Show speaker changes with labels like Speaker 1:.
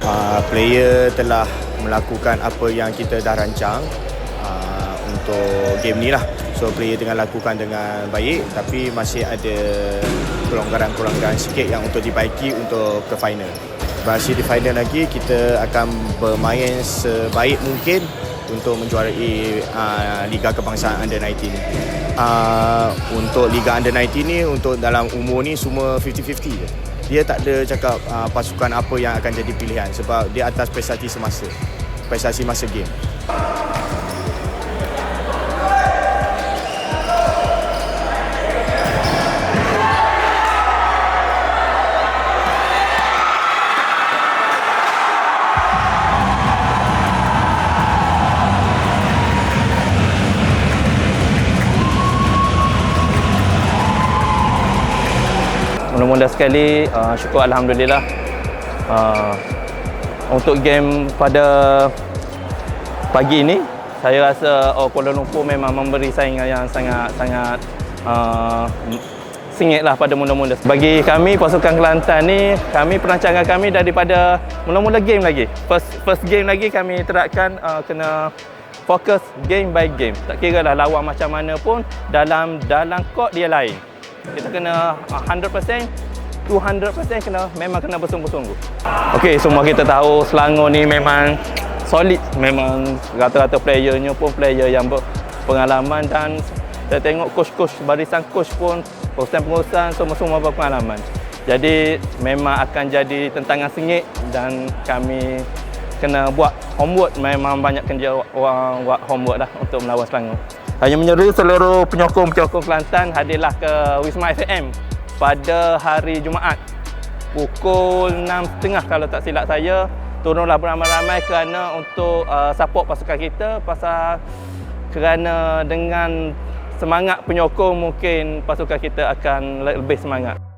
Speaker 1: Uh, player telah melakukan apa yang kita dah rancang uh, untuk game ni lah. So player tengah lakukan dengan baik tapi masih ada kelonggaran-kelonggaran sikit yang untuk dibaiki untuk ke final. Masih di final lagi kita akan bermain sebaik mungkin untuk menjuarai uh, Liga Kebangsaan Under 19 ni. Uh, untuk Liga Under 19 ni untuk dalam umur ni semua 50-50 je. Dia tak ada cakap uh, pasukan apa yang akan jadi pilihan sebab dia atas prestasi semasa. Prestasi masa game.
Speaker 2: Mula-mula sekali uh, syukur Alhamdulillah uh, Untuk game pada pagi ini Saya rasa oh, Kuala Lumpur memang memberi saingan yang sangat-sangat uh, sengit lah pada mula-mula. Bagi kami pasukan Kelantan ni Kami perancangan kami daripada mula-mula game lagi. First first game lagi kami terapkan uh, kena fokus game by game. Tak kira lah lawan macam mana pun Dalam dalam court dia lain kita kena 100% 200% kena memang kena bersungguh-sungguh. Okey, semua kita tahu Selangor ni memang solid, memang rata-rata playernya pun player yang berpengalaman dan saya tengok coach-coach barisan coach pun pengurusan-pengurusan semua-semua berpengalaman. Jadi memang akan jadi tentangan sengit dan kami kena buat homework memang banyak kerja orang buat homework lah untuk melawan Selangor. Hanya menyeru seluruh penyokong-penyokong Kelantan hadirlah ke Wisma FAM pada hari Jumaat pukul 6.30 kalau tak silap saya turunlah beramai-ramai kerana untuk uh, support pasukan kita pasal kerana dengan semangat penyokong mungkin pasukan kita akan lebih semangat.